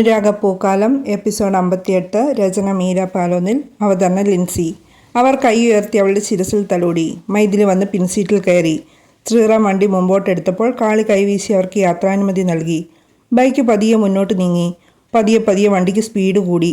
രാഗപ്പൂക്കാലം episode അമ്പത്തിയെട്ട് രചന മീര പാലോനിൽ അവതരണ ലിൻസി. അവർ കൈ ഉയർത്തി അവളുടെ ശിരസിൽ തലോടി. മൈദിൽ വന്ന് പിൻസീറ്റിൽ കയറി. ശ്രീറാം വണ്ടി മുമ്പോട്ടെടുത്തപ്പോൾ കാളി കൈവീശി അവർക്ക് യാത്രാനുമതി നൽകി. ബൈക്ക് പതിയെ മുന്നോട്ട് നീങ്ങി. പതിയെ പതിയെ വണ്ടിക്ക് സ്പീഡ് കൂടി.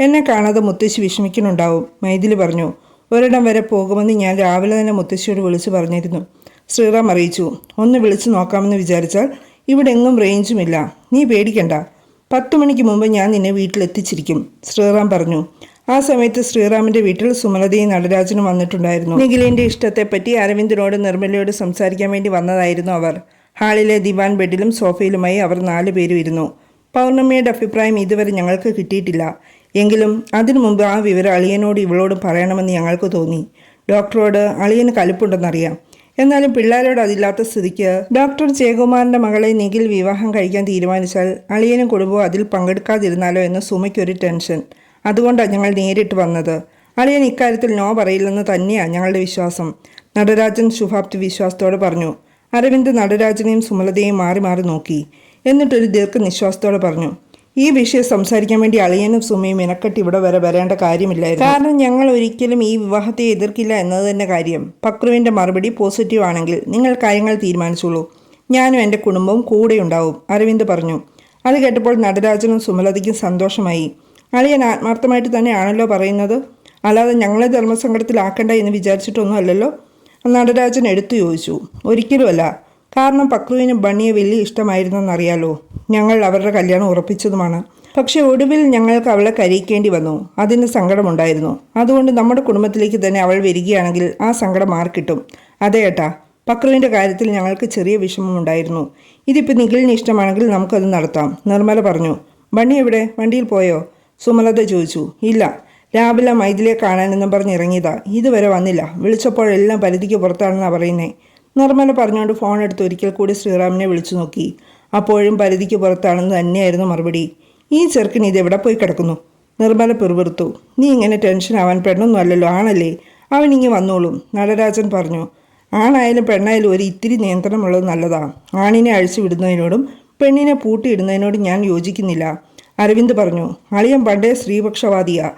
എന്നെ കാണാതെ മുത്തശ്ശി വിഷമിക്കുന്നുണ്ടാവും മൈദിൽ പറഞ്ഞു. ഒരിടം വരെ പോകുമെന്ന് ഞാൻ രാവിലെ തന്നെ മുത്തശ്ശിയോട് വിളിച്ചു പറഞ്ഞിരുന്നു. ശ്രീറാം അറിയിച്ചു ഒന്ന് വിളിച്ചു നോക്കാമെന്ന് വിചാരിച്ചാൽ ഇവിടെ എങ്ങും റേഞ്ചുമില്ല നീ പേടിക്കണ്ട. പത്ത് മണിക്ക് മുമ്പ് ഞാൻ നിന്നെ വീട്ടിലെത്തിച്ചിരിക്കും ശ്രീറാം പറഞ്ഞു. ആ സമയത്ത് ശ്രീറാമിന്റെ വീട്ടിൽ സുമലതയും നടരാജനും വന്നിട്ടുണ്ടായിരുന്നു. നിഖിലിന്റെ ഇഷ്ടത്തെപ്പറ്റി അരവിന്ദനോട് നിർമ്മലയോട് സംസാരിക്കാൻ വേണ്ടി വന്നതായിരുന്നു അവർ. ഹാളിലെ ദിവാൻ ബെഡിലും സോഫയിലുമായി അവർ നാലു പേരും ഇരുന്നു. പൗർണമിയുടെ അഭിപ്രായം ഇതുവരെ ഞങ്ങൾക്ക് കിട്ടിയിട്ടില്ല. എങ്കിലും അതിനു മുമ്പ് ആ വിവരം അളിയനോട് ഇവളോട് പറയണമെന്ന് ഞങ്ങൾക്ക് തോന്നി. ഡോക്ടറോട് അളിയന് കലിപ്പുണ്ടെന്നറിയാം. എന്നാലും പിള്ളേരോട് അതില്ലാത്ത സ്ഥിതിക്ക് ഡോക്ടർ ജയകുമാറിന്റെ മകളെ നിഖിൽ വിവാഹം കഴിക്കാൻ തീരുമാനിച്ചാൽ അളിയനും കുടുംബവും അതിൽ പങ്കെടുക്കാതിരുന്നാലോ എന്ന് സുമയ്ക്കൊരു ടെൻഷൻ. അതുകൊണ്ടാണ് ഞങ്ങൾ നേരിട്ട് വന്നത്. അളിയൻ ഇക്കാര്യത്തിൽ നോ പറയില്ലെന്ന് തന്നെയാണ് ഞങ്ങളുടെ വിശ്വാസം. നടരാജൻ ശുഭാപ്തി വിശ്വാസത്തോടെ പറഞ്ഞു. അരവിന്ദ് നടരാജനെയും സുമലതയെയും മാറി മാറി നോക്കി. എന്നിട്ടൊരു ദീർഘനിശ്വാസത്തോടെ പറഞ്ഞു. ഈ വിഷയം സംസാരിക്കാൻ വേണ്ടി അളിയനും സുമയും മെനക്കെട്ട് ഇവിടെ വരെ വരേണ്ട കാര്യമില്ലായിരുന്നു. കാരണം ഞങ്ങൾ ഒരിക്കലും ഈ വിവാഹത്തെ എതിർക്കില്ല എന്നത് തന്നെ കാര്യം. പക്രുവിന്റെ മറുപടി പോസിറ്റീവ് ആണെങ്കിൽ നിങ്ങൾ കാര്യങ്ങൾ തീരുമാനിച്ചോളൂ. ഞാനും എന്റെ കുടുംബവും കൂടെ ഉണ്ടാവും അരവിന്ദ് പറഞ്ഞു. അത് കേട്ടപ്പോൾ നടരാജനും സുമലതയ്ക്കും സന്തോഷമായി. അളിയൻ ആത്മാർത്ഥമായിട്ട് തന്നെയാണല്ലോ പറയുന്നത്? അല്ലാതെ ഞങ്ങളെ ധർമ്മസങ്കടത്തിലാക്കണ്ട എന്ന് വിചാരിച്ചിട്ടൊന്നും അല്ലല്ലോ? നടരാജൻ എടുത്തു ചോദിച്ചു. ഒരിക്കലുമല്ല. കാരണം പക്രുവിന് ബണ്ണിയെ വലിയ ഇഷ്ടമായിരുന്നെന്നറിയാലോ. ഞങ്ങൾ അവരുടെ കല്യാണം ഉറപ്പിച്ചതുമാണ്. പക്ഷേ ഒടുവിൽ ഞങ്ങൾക്ക് അവളെ കരയിക്കേണ്ടി വന്നു. അതിന് സങ്കടമുണ്ടായിരുന്നു. അതുകൊണ്ട് നമ്മുടെ കുടുംബത്തിലേക്ക് തന്നെ അവൾ വരികയാണെങ്കിൽ ആ സങ്കടം മാറിക്കിട്ടും അതെ ഏട്ടാ പക്രുവിന്റെ കാര്യത്തിൽ ഞങ്ങൾക്ക് ചെറിയ വിഷമമുണ്ടായിരുന്നു. ഇതിപ്പോൾ നിഖിലിന് ഇഷ്ടമാണെങ്കിൽ നമുക്കത് നടത്താം. നിർമ്മല പറഞ്ഞു ബണ്ണി എവിടെ? വണ്ടിയിൽ പോയോ? സുമലത ചോദിച്ചു. ഇല്ല. രാവിലെ മൈഥിലിയെ കാണാനെന്നും പറഞ്ഞ് ഇറങ്ങിയതാ. ഇതുവരെ വന്നില്ല. വിളിച്ചപ്പോഴെല്ലാം പരിധിക്ക് പുറത്താണെന്നാണ് പറയുന്നേ. നിർമ്മല പറഞ്ഞുകൊണ്ട് ഫോൺ എടുത്ത് ഒരിക്കൽ കൂടി ശ്രീറാമിനെ വിളിച്ചു നോക്കി. അപ്പോഴും പരിധിക്ക് പുറത്താണെന്ന് തന്നെയായിരുന്നു മറുപടി. ഈ ചെറുക്കൻ ഇത് എവിടെ പോയി കിടക്കുന്നു? നിർമ്മല പിറുപിറുത്തു. നീ ഇങ്ങനെ ടെൻഷൻ ആവാൻ പെണ്ണൊന്നും അല്ലല്ലോ ആണല്ലേ? അവൻ ഇങ്ങി വന്നോളും നടരാജൻ പറഞ്ഞു. ആണായാലും പെണ്ണായാലും ഒരു ഇത്തിരി നിയന്ത്രണമുള്ളത് നല്ലതാ. ആണിനെ അഴിച്ചു വിടുന്നതിനോടും പെണ്ണിനെ പൂട്ടിയിടുന്നതിനോടും ഞാൻ യോജിക്കുന്നില്ല അരവിന്ദ് പറഞ്ഞു. അളിയൻ പണ്ടേ സ്ത്രീപക്ഷവാദിയാ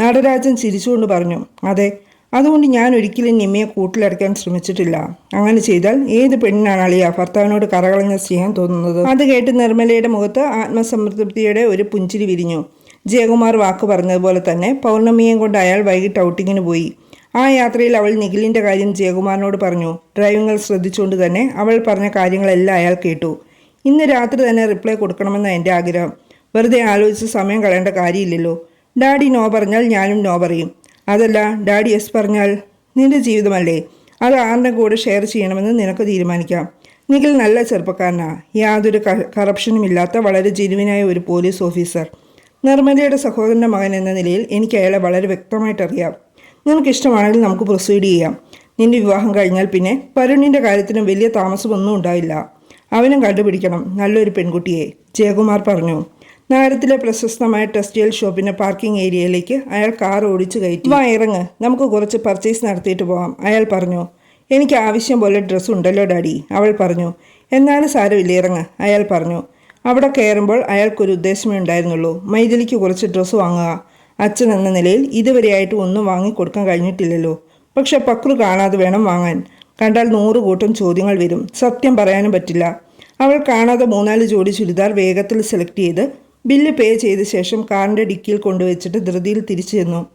നടരാജൻ ചിരിച്ചുകൊണ്ട് പറഞ്ഞു. അതെ അതുകൊണ്ട് ഞാൻ ഒരിക്കലും നിമ്മയെ കൂട്ടിലടക്കാൻ ശ്രമിച്ചിട്ടില്ല. അങ്ങനെ ചെയ്താൽ ഏത് പെണ്ണിനാണ് അളിയ ഭർത്താവിനോട് കറകളഞ്ഞ സ്നേഹം തോന്നുന്നത്? അത് കേട്ട് നിർമ്മലയുടെ മുഖത്ത് ആത്മസംതൃപ്തിയുടെ ഒരു പുഞ്ചിരി വിരിഞ്ഞു. ജയകുമാർ വാക്ക് പറഞ്ഞതുപോലെ തന്നെ പൗർണമിയെയും കൊണ്ട് അയാൾ വൈകിട്ട് ഔട്ടിങ്ങിന് പോയി. ആ യാത്രയിൽ അവൾ നിഖിലിന്റെ കാര്യം ജയകുമാറിനോട് പറഞ്ഞു. ഡ്രൈവിങ്ങൾ ശ്രദ്ധിച്ചുകൊണ്ട് തന്നെ അവൾ പറഞ്ഞ കാര്യങ്ങളെല്ലാം അയാൾ കേട്ടു. ഇന്ന് രാത്രി തന്നെ റിപ്ലൈ കൊടുക്കണമെന്ന എന്റെ ആഗ്രഹം. വെറുതെ ആലോചിച്ച് സമയം കളയേണ്ട കാര്യമില്ലല്ലോ. ഡാഡി നോ പറഞ്ഞാൽ ഞാനും നോ പറയും. അതല്ല ഡാഡി എസ് പറഞ്ഞാൽ നിന്റെ ജീവിതമല്ലേ? അത് ആരുടെ കൂടെ ഷെയർ ചെയ്യണമെന്ന് നിനക്ക് തീരുമാനിക്കാം. നിഖിൽ നല്ല ചെറുപ്പക്കാരനാ. യാതൊരു കറപ്ഷനും ഇല്ലാത്ത വളരെ ജെനുവിനായ ഒരു പോലീസ് ഓഫീസർ നിർമ്മലയുടെ സഹോദരന്റെ മകൻ എന്ന നിലയിൽ എനിക്ക് അയാളെ വളരെ വ്യക്തമായിട്ട് അറിയാം നിനക്കിഷ്ടമാണെങ്കിൽ നമുക്ക് പ്രൊസീഡ് ചെയ്യാം. നിന്റെ വിവാഹം കഴിഞ്ഞാൽ പിന്നെ പരുണിന്റെ കാര്യത്തിനും വലിയ താമസമൊന്നും ഉണ്ടായില്ല അവനും കണ്ടുപിടിക്കണം. നല്ലൊരു പെൺകുട്ടിയെ. ജയകുമാർ പറഞ്ഞു. നഗരത്തിലെ പ്രശസ്തമായ ടെക്സ്റ്റൈൽ ഷോപ്പിന്റെ പാർക്കിംഗ് ഏരിയയിലേക്ക് അയാൾ കാർ ഓടിച്ചു കയറ്റി. വാ ഇറങ്ങ്. നമുക്ക് കുറച്ച് പർച്ചേസ് നടത്തിയിട്ട് പോവാം. അയാൾ പറഞ്ഞു എനിക്ക് ആവശ്യം പോലെ ഡ്രസ്സ് ഉണ്ടല്ലോ ഡാഡി. അവൾ പറഞ്ഞു എന്നാലും സാരമില്ല ഇറങ്ങ്. അയാൾ പറഞ്ഞു അവിടെ കയറുമ്പോൾ അയാൾക്കൊരു ഉദ്ദേശമേ ഉണ്ടായിരുന്നുള്ളൂ. മൈഥിലിക്ക് കുറച്ച് ഡ്രസ്സ് വാങ്ങുക. അച്ഛൻ എന്ന നിലയിൽ ഇതുവരെയായിട്ട് ഒന്നും വാങ്ങിക്കൊടുക്കാൻ കഴിഞ്ഞിട്ടില്ലല്ലോ. പക്ഷെ പക്രു കാണാതെ വേണം വാങ്ങാൻ. കണ്ടാൽ നൂറ് കൂട്ടം ചോദ്യങ്ങൾ വരും. സത്യം പറയാനും പറ്റില്ല. അവൾ കാണാതെ മൂന്നാൽ ജോഡി ചുരിദാർ വേഗത്തിൽ സെലക്ട് ചെയ്ത് ബില്ല് പേ ചെയ്ത ശേഷം കാറിന്റെ ഡിക്കിയിൽ കൊണ്ടുവച്ചിട്ട് ധൃതിയിൽ തിരിച്ചു ചെന്നു.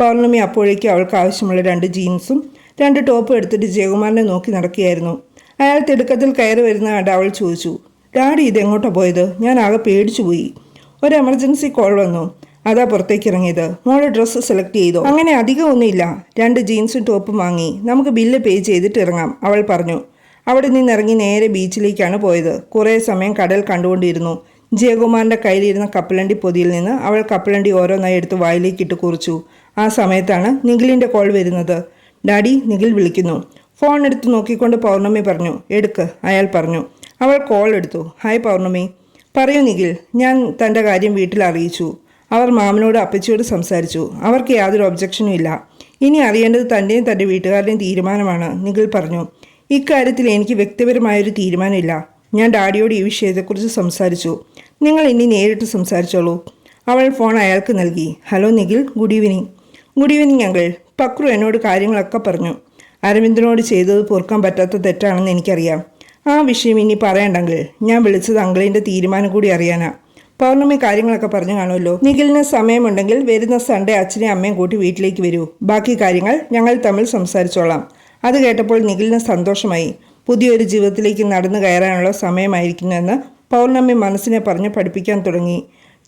പൗർണമി അപ്പോഴേക്കും അവൾക്ക് ആവശ്യമുള്ള രണ്ട് ജീൻസും രണ്ട് ടോപ്പും എടുത്തിട്ട് ജയകുമാറിനെ നോക്കി നടക്കുകയായിരുന്നു. അയാൾ തിടുക്കത്തിൽ കയറി വരുന്ന കണ്ട് അവൾ ചോദിച്ചു ഡാഡി ഇതെങ്ങോട്ടാണ് പോയത്? ഞാൻ ആകെ പേടിച്ചു പോയി. ഒരു എമർജൻസി കോൾ വന്നു. അതാ പുറത്തേക്ക് ഇറങ്ങിയത്. മോളെ ഡ്രസ്സ് സെലക്ട് ചെയ്തോ. അങ്ങനെ അധികം ഒന്നുമില്ല. രണ്ട് ജീൻസും ടോപ്പും വാങ്ങി. നമുക്ക് ബില്ല് പേ ചെയ്തിട്ട് ഇറങ്ങാം അവൾ പറഞ്ഞു. അവിടെ നിന്ന് ഇറങ്ങി നേരെ ബീച്ചിലേക്കാണ് പോയത്. കുറേ സമയം കടൽ കണ്ടുകൊണ്ടിരുന്നു. ജയകുമാറിന്റെ കയ്യിലിരുന്ന കപ്പലണ്ടി പൊതിയിൽ നിന്ന് അവൾ കപ്പലണ്ടി ഓരോന്നായി എടുത്ത് വായിലേക്ക് ഇട്ട് കുറിച്ചു. ആ സമയത്താണ് നിഖിലിന്റെ കോൾ വരുന്നത്. ഡാഡി നിഖിൽ വിളിക്കുന്നു. ഫോൺ എടുത്ത് നോക്കിക്കൊണ്ട് പൗർണമി പറഞ്ഞു. എടുക്ക് അയാൾ പറഞ്ഞു. അവൾ കോൾ എടുത്തു. ഹായ് പൗർണമി. പറയൂ നിഖിൽ ഞാൻ തന്റെ കാര്യം വീട്ടിൽ അറിയിച്ചു. അവർ മാമനോട് അപ്പച്ചിയോട് സംസാരിച്ചു. അവർക്ക് യാതൊരു ഒബ്ജക്ഷനും ഇല്ല. ഇനി അറിയേണ്ടത് തന്റെയും തന്റെ വീട്ടുകാരുടെയും തീരുമാനമാണ് നിഖിൽ പറഞ്ഞു. ഇക്കാര്യത്തിൽ എനിക്ക് വ്യക്തിപരമായൊരു തീരുമാനമില്ല. ഞാൻ ഡാഡിയോട് ഈ വിഷയത്തെക്കുറിച്ച് സംസാരിച്ചു. നിങ്ങൾ ഇനി നേരിട്ട് സംസാരിച്ചോളൂ. അവൾ ഫോൺ അയാൾക്ക് നൽകി. Hello Nikhil. Good evening good evening uncle Pakru എന്നോട് കാര്യങ്ങളൊക്കെ പറഞ്ഞു. അരവിന്ദനോട് ചെയ്തത് പൊറുക്കാൻ പറ്റാത്ത തെറ്റാണെന്ന് എനിക്കറിയാം. ആ വിഷയം ഇനി പറയണ്ടെങ്കിൽ ഞാൻ വിളിച്ചത് അങ്കിളിന്റെ തീരുമാനം കൂടി അറിയാനാ. പൗർണമി കാര്യങ്ങളൊക്കെ പറഞ്ഞു കാണുമല്ലോ. നിഖിലിന് സമയമുണ്ടെങ്കിൽ വരുന്ന സൺഡേ അച്ഛനെയും അമ്മയും കൂട്ടി വീട്ടിലേക്ക് വരൂ. ബാക്കി കാര്യങ്ങൾ ഞങ്ങൾ തമ്മിൽ സംസാരിച്ചോളാം. അത് കേട്ടപ്പോൾ നിഖിലിന് സന്തോഷമായി. പുതിയൊരു ജീവിതത്തിലേക്ക് നടന്നു കയറാനുള്ള സമയമായിരിക്കുന്നുവെന്ന് പൗർണമി മനസ്സിനെ പറഞ്ഞ് പഠിപ്പിക്കാൻ തുടങ്ങി.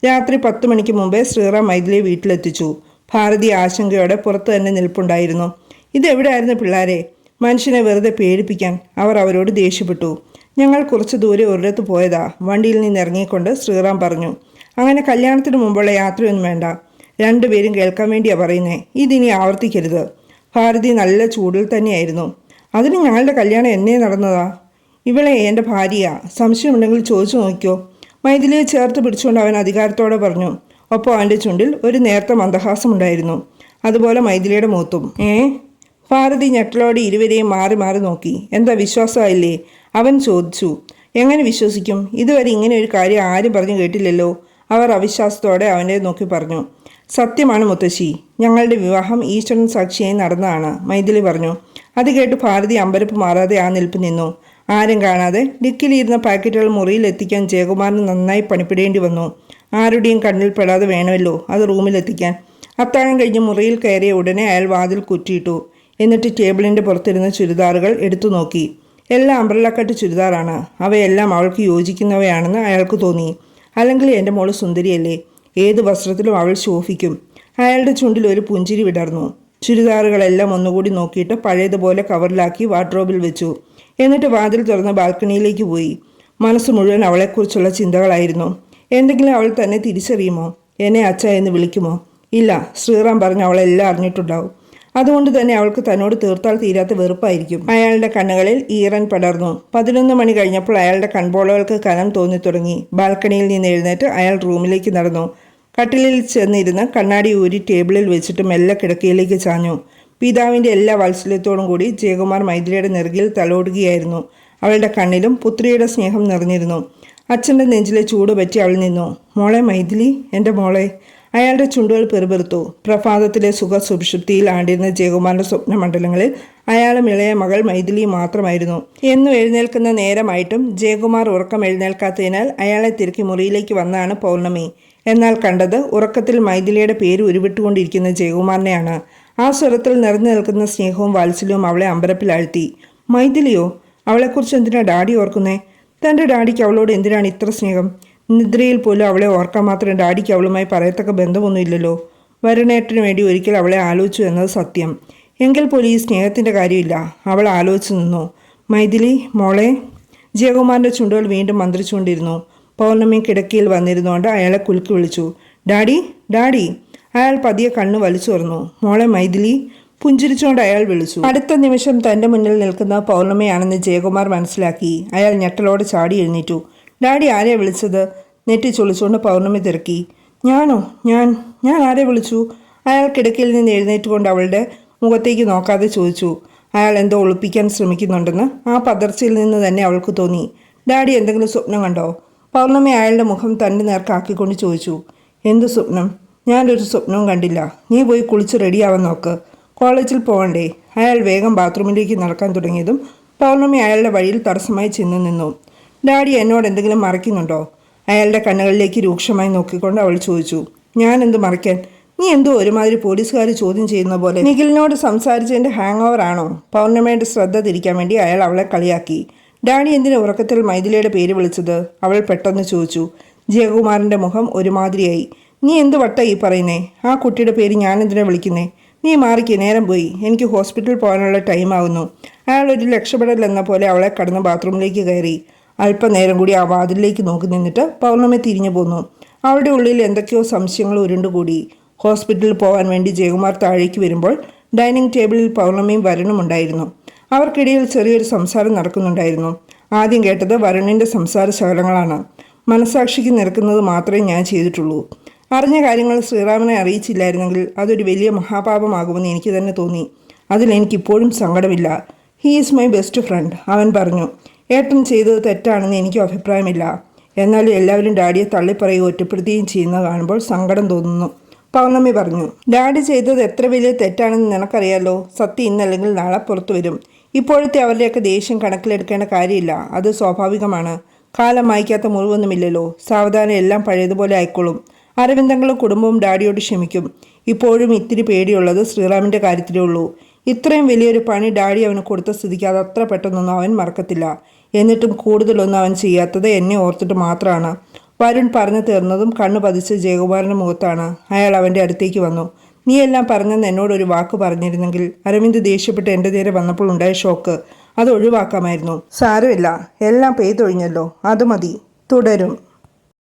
രാത്രി പത്ത് മണിക്ക് മുമ്പേ ശ്രീറാം മൈഥിലിയെ വീട്ടിലെത്തിച്ചു. ഭാരതി ആശങ്കയോടെ പുറത്തു തന്നെ നിൽപ്പുണ്ടായിരുന്നു. ഇതെവിടെയായിരുന്നു പിള്ളാരെ? മനുഷ്യനെ വെറുതെ പേടിപ്പിക്കാൻ അവർ അവരോട് ദേഷ്യപ്പെട്ടു. ഞങ്ങൾ കുറച്ച് ദൂരെ ഒരിടത്ത് പോയതാ. വണ്ടിയിൽ നിന്ന് ഇറങ്ങിക്കൊണ്ട് ശ്രീറാം പറഞ്ഞു അങ്ങനെ കല്യാണത്തിന് മുമ്പുള്ള യാത്രയൊന്നും വേണ്ട. രണ്ടുപേരും കേൾക്കാൻ വേണ്ടിയാ പറയുന്നേ. ഇതിനി ആവർത്തിക്കരുത്. ഭാരതി നല്ല ചൂടിൽ തന്നെയായിരുന്നു. അതിന് ഞങ്ങളുടെ കല്യാണം എന്നേ നടന്നതാ. ഇവളെ എന്റെ ഭാര്യ സംശയമുണ്ടെങ്കിൽ ചോദിച്ചു നോക്കിയോ? മൈഥിലിയെ ചേർത്ത് പിടിച്ചുകൊണ്ട് അവൻ അധികാരത്തോടെ പറഞ്ഞു ഒപ്പം അവന്റെ ചുണ്ടിൽ ഒരു നേർത്ത മന്ദഹാസമുണ്ടായിരുന്നു. അതുപോലെ മൈഥിലിയുടെ മൂത്തും. ഏ? ഭാരതി ഞെട്ടലോടെ ഇരുവരെയും മാറി മാറി നോക്കി. എന്താ വിശ്വാസമായില്ലേ? അവൻ ചോദിച്ചു. എങ്ങനെ വിശ്വസിക്കും? ഇതുവരെ ഇങ്ങനെ ഒരു കാര്യം ആരും പറഞ്ഞു കേട്ടില്ലല്ലോ. അവർ അവിശ്വാസത്തോടെ അവനെ നോക്കി പറഞ്ഞു. സത്യമാണ് മുത്തശ്ശി. ഞങ്ങളുടെ വിവാഹം ഈശ്വരൻ സാക്ഷിയായി നടന്നതാണ് മൈഥിലി പറഞ്ഞു. അത് കേട്ട് ഭാരതി അമ്പരപ്പ് മാറാതെ ആ നിൽപ്പ് നിന്നു. ആരും കാണാതെ ഡിക്കിലിരുന്ന പാക്കറ്റുകൾ മുറിയിൽ എത്തിക്കാൻ ജയകുമാറിന് നന്നായി പണിപ്പെടേണ്ടി വന്നു. ആരുടെയും കണ്ണിൽപ്പെടാതെ വേണമല്ലോ അത് റൂമിലെത്തിക്കാൻ അത്താഴം കഴിഞ്ഞ് മുറിയിൽ കയറിയ ഉടനെ അയാൾ വാതിൽ കുറ്റിയിട്ടു. എന്നിട്ട് ടേബിളിന്റെ പുറത്തിരുന്ന ചുരിദാറുകൾ എടുത്തു നോക്കി. എല്ലാം അംബ്രല്ല ചുരിദാറാണ്. അവയെല്ലാം അവൾക്ക് യോജിക്കുന്നവയാണെന്ന് അയാൾക്ക് തോന്നി. അല്ലെങ്കിൽ എന്റെ മോൾ സുന്ദരിയല്ലേ? ഏത് വസ്ത്രത്തിലും അവൾ ശോഭിക്കും. അയാളുടെ ചുണ്ടിൽ ഒരു പുഞ്ചിരി വിടർന്നു. ചുരിദാറുകളെല്ലാം ഒന്നുകൂടി നോക്കിയിട്ട് പഴയതുപോലെ കവറിലാക്കി വാർഡ്രോബിൽ വെച്ചു. എന്നിട്ട് വാതിൽ തുറന്ന് ബാൽക്കണിയിലേക്ക് പോയി. മനസ്സ് മുഴുവൻ അവളെക്കുറിച്ചുള്ള ചിന്തകളായിരുന്നു. എന്തെങ്കിലും അവൾ തന്നെ തിരിച്ചറിയുമോ? എന്നെ അച്ഛ എന്ന് വിളിക്കുമോ? ഇല്ല ശ്രീറാം പറഞ്ഞ് അവളെല്ലാം അറിഞ്ഞിട്ടുണ്ടാവും. അതുകൊണ്ട് തന്നെ അവൾക്ക് തന്നോട് തീർത്താൽ തീരാത്ത വെറുപ്പായിരിക്കും. അയാളുടെ കണ്ണുകളിൽ ഈറൻ പടർന്നു. പതിനൊന്ന് മണി കഴിഞ്ഞപ്പോൾ അയാളുടെ കൺപോളകൾക്ക് കനം തോന്നി തുടങ്ങി ബാൽക്കണിയിൽ നിന്ന് എഴുന്നേറ്റ് അയാൾ റൂമിലേക്ക് നടന്നു. കട്ടിലിൽ ചെന്നിരുന്ന് കണ്ണാടി ഊരി ടേബിളിൽ വെച്ചിട്ട് മെല്ലെ കിടക്കയിലേക്ക് ചാഞ്ഞു. പിതാവിന്റെ എല്ലാ വാത്സല്യത്തോടും കൂടി ജയകുമാർ മൈഥിലിയുടെ നെറുകിൽ തലോടുകയായിരുന്നു. അവളുടെ കണ്ണിലും പുത്രിയുടെ സ്നേഹം നിറഞ്ഞിരുന്നു. അച്ഛന്റെ നെഞ്ചിലെ ചൂട് പറ്റി അവൾ നിന്നു മോളെ മൈഥിലി എന്റെ മോളെ. അയാളുടെ ചുണ്ടുകൾ പെറുപെറുത്തു. പ്രഭാതത്തിലെ സുഖ സുഭിഷുപ്തിയിൽ ആണ്ടിരുന്ന ജയകുമാറിന്റെ സ്വപ്നമണ്ഡലങ്ങളിൽ അയാളും ഇളയ മകൾ മൈഥിലി മാത്രമായിരുന്നു. എന്നും എഴുന്നേൽക്കുന്ന നേരമായിട്ടും ജയകുമാർ ഉറക്കം എഴുന്നേൽക്കാത്തതിനാൽ അയാളെ തിരക്കി മുറിയിലേക്ക് വന്നാണ് പൗർണമി. എന്നാൽ കണ്ടത് ഉറക്കത്തിൽ മൈഥിലിയുടെ പേര് ഉരുവിട്ടുകൊണ്ടിരിക്കുന്ന ജയകുമാറിനെയാണ്. ആ സ്വരത്തിൽ നിറഞ്ഞു നിൽക്കുന്ന സ്നേഹവും വാത്സല്യവും അവളെ അമ്പരപ്പിലാഴ്ത്തി മൈഥിലിയോ അവളെക്കുറിച്ച് എന്തിനാ ഡാഡി ഓർക്കുന്നേ? തന്റെ ഡാഡിക്ക് അവളോട് എന്തിനാണ് ഇത്ര സ്നേഹം? നിദ്രയിൽ പോലും അവളെ ഓർക്കാൻ മാത്രം ഡാഡിക്ക് അവളുമായി പറയത്തക്ക ബന്ധമൊന്നുമില്ലല്ലോ വരുണേട്ടന് വേണ്ടി ഒരിക്കൽ അവളെ ആലോചിച്ചു എന്നത് സത്യം. എങ്കിൽ പോലും ഈ സ്നേഹത്തിന്റെ കാര്യമില്ല. അവൾ ആലോചിച്ചു നിന്നു. മൈഥിലി മോളെ ജയകുമാറിന്റെ ചുണ്ടുകൾ വീണ്ടും മന്ത്രിച്ചുകൊണ്ടിരുന്നു. പൗർണമി കിടക്കയിൽ വന്നിരുന്നുകൊണ്ട് അയാളെ കുലുക്കി വിളിച്ചു. ഡാഡി ഡാഡി അയാൾ പതിയെ കണ്ണു വലിച്ചു തുറന്നു. മോളെ മൈഥിലി പുഞ്ചിരിച്ചുകൊണ്ട് അയാൾ വിളിച്ചു. അടുത്ത നിമിഷം തന്റെ മുന്നിൽ നിൽക്കുന്ന പൗർണമയാണെന്ന് ജയകുമാർ മനസ്സിലാക്കി. അയാൾ ഞെട്ടലോടെ ചാടി എഴുന്നേറ്റു. ഡാഡി ആരെയാ വിളിച്ചത്? നെറ്റി ചൊളിച്ചുകൊണ്ട് പൗർണമി തിരക്കി. ഞാനോ? ഞാൻ ഞാൻ ആരെ വിളിച്ചു? അയാൾ കിടക്കയിൽ നിന്ന് എഴുന്നേറ്റുകൊണ്ട് അവളുടെ മുഖത്തേക്ക് നോക്കാതെ ചോദിച്ചു. അയാൾ എന്തോ ഒളിപ്പിക്കാൻ ശ്രമിക്കുന്നുണ്ടെന്ന് ആ പതർച്ചയിൽ നിന്ന് തന്നെ അവൾക്ക് തോന്നി. ഡാഡി എന്തെങ്കിലും സ്വപ്നം കണ്ടോ? പൗർണമി അയാളുടെ മുഖം തന്റെ നേർക്കാക്കിക്കൊണ്ട് ചോദിച്ചു. എന്ത് സ്വപ്നം? ഞാനൊരു സ്വപ്നവും കണ്ടില്ല. നീ പോയി കുളിച്ച് റെഡിയാവാൻ നോക്ക്. കോളേജിൽ പോകണ്ടേ അയാൾ വേഗം ബാത്റൂമിലേക്ക് നടക്കാൻ തുടങ്ങിയതും പൗർണമി അയാളുടെ വഴിയിൽ തടസ്സമായി ചെന്ന് നിന്നു. ഡാഡി എന്നോട് എന്തെങ്കിലും മറയ്ക്കുന്നുണ്ടോ? അയാളുടെ കണ്ണുകളിലേക്ക് രൂക്ഷമായി നോക്കിക്കൊണ്ട് അവൾ ചോദിച്ചു. ഞാൻ എന്ത് മറയ്ക്കാൻ? നീ എന്തോ ഒരുമാതിരി പോലീസുകാർ ചോദ്യം ചെയ്യുന്ന പോലെ. നിഖിലിനോട് സംസാരിച്ചതിന്റെ ഹാങ് ഓവർ ആണോ? പൗർണമയുടെ ശ്രദ്ധ തിരിക്കാൻ വേണ്ടി അയാൾ അവളെ കളിയാക്കി. ഡാഡി എന്തിനു ഉറക്കത്തിൽ മൈഥിലിയുടെ പേര് വിളിച്ചത്? അവൾ പെട്ടെന്ന് ചോദിച്ചു. ജയകുമാറിന്റെ മുഖം ഒരുമാതിരിയായി. നീ എന്ത് വട്ട ഈ പറയുന്നേ? ആ കുട്ടിയുടെ പേര് ഞാൻ എന്തിനാ വിളിക്കുന്നേ? നീ മാറിക്ക് നേരം പോയി. എനിക്ക് ഹോസ്പിറ്റലിൽ പോകാനുള്ള ടൈം ആകുന്നു അയാൾ ഒരു രക്ഷപ്പെടൽ എന്ന പോലെ അവളെ കടന്ന് ബാത്റൂമിലേക്ക് കയറി. അല്പനേരം കൂടി ആ വാതിലിലേക്ക് നോക്കി നിന്നിട്ട് പൗർണമി തിരിഞ്ഞു പോന്നു. അവളുടെ ഉള്ളിൽ എന്തൊക്കെയോ സംശയങ്ങൾ ഉരുണ്ടുകൂടി. ഹോസ്പിറ്റലിൽ പോകാൻ വേണ്ടി ജയകുമാർ താഴേക്ക് വരുമ്പോൾ ഡൈനിങ് ടേബിളിൽ പൗർണമിയും വരുണുമുണ്ടായിരുന്നു അവർക്കിടയിൽ ചെറിയൊരു സംസാരം നടക്കുന്നുണ്ടായിരുന്നു. ആദ്യം കേട്ടത് വരുണിന്റെ സംസാര ശകലങ്ങളാണ്. മനസാക്ഷിക്ക് നിരക്കുന്നത് മാത്രമേ ഞാൻ ചെയ്തിട്ടുള്ളൂ. അറിഞ്ഞ കാര്യങ്ങൾ ശ്രീറാമനെ അറിയിച്ചില്ലായിരുന്നെങ്കിൽ അതൊരു വലിയ മഹാപാപമാകുമെന്ന് എനിക്ക് തന്നെ തോന്നി. അതിൽ എനിക്കിപ്പോഴും സങ്കടമില്ല. He is my best friend അവൻ പറഞ്ഞു. ഏട്ടൻ ചെയ്തത് തെറ്റാണെന്ന് എനിക്കും അഭിപ്രായമില്ല. എന്നാലും എല്ലാവരും ഡാഡിയെ തള്ളിപ്പറയുകയും ഒറ്റപ്പെടുത്തുകയും ചെയ്യുന്നത് കാണുമ്പോൾ സങ്കടം തോന്നുന്നു. പൗർണമി പറഞ്ഞു ഡാഡി ചെയ്തത് എത്ര വലിയ തെറ്റാണെന്ന് നിനക്കറിയാലോ? സത്യം ഇന്നല്ലെങ്കിൽ നാളെ പുറത്തു വരും. ഇപ്പോഴത്തെ അവരുടെയൊക്കെ ദേഷ്യം കണക്കിലെടുക്കേണ്ട കാര്യമില്ല. അത് സ്വാഭാവികമാണ്. കാലം മായ്ക്കാത്ത മുറിവൊന്നുമില്ലല്ലോ. സാവധാനം എല്ലാം പഴയതുപോലെ ആയിക്കോളും. അരവിന്ദങ്ങളും കുടുംബവും ഡാഡിയോട് ക്ഷമിക്കും. ഇപ്പോഴും ഇത്തിരി പേടിയുള്ളത് ശ്രീറാമിന്റെ കാര്യത്തിലേ ഉള്ളൂ. ഇത്രയും വലിയൊരു പണി ഡാഡി അവന് കൊടുത്ത സ്ഥിതിക്ക് അത് അത്ര പെട്ടെന്നൊന്നും അവൻ മറക്കത്തില്ല. എന്നിട്ടും കൂടുതലൊന്നും അവൻ ചെയ്യാത്തത് എന്നെ ഓർത്തിട്ട് മാത്രമാണ് വരുൺ പറഞ്ഞു തീർന്നതും കണ്ണു പതിച്ച് ജയകുമാരന്റെ മുഖത്താണ്. അയാൾ അവന്റെ അടുത്തേക്ക് വന്നു. നീ എല്ലാം പറഞ്ഞെന്ന് എന്നോടൊരു വാക്ക് പറഞ്ഞിരുന്നെങ്കിൽ അരവിന്ദ് ദേഷ്യപ്പെട്ട് എന്റെ നേരെ വന്നപ്പോൾ ഉണ്ടായ ഷോക്ക്. അത് ഒഴിവാക്കാമായിരുന്നു. സാരമില്ല. എല്ലാം പെയ്തൊഴിഞ്ഞല്ലോ. അത് മതി. തുടരും.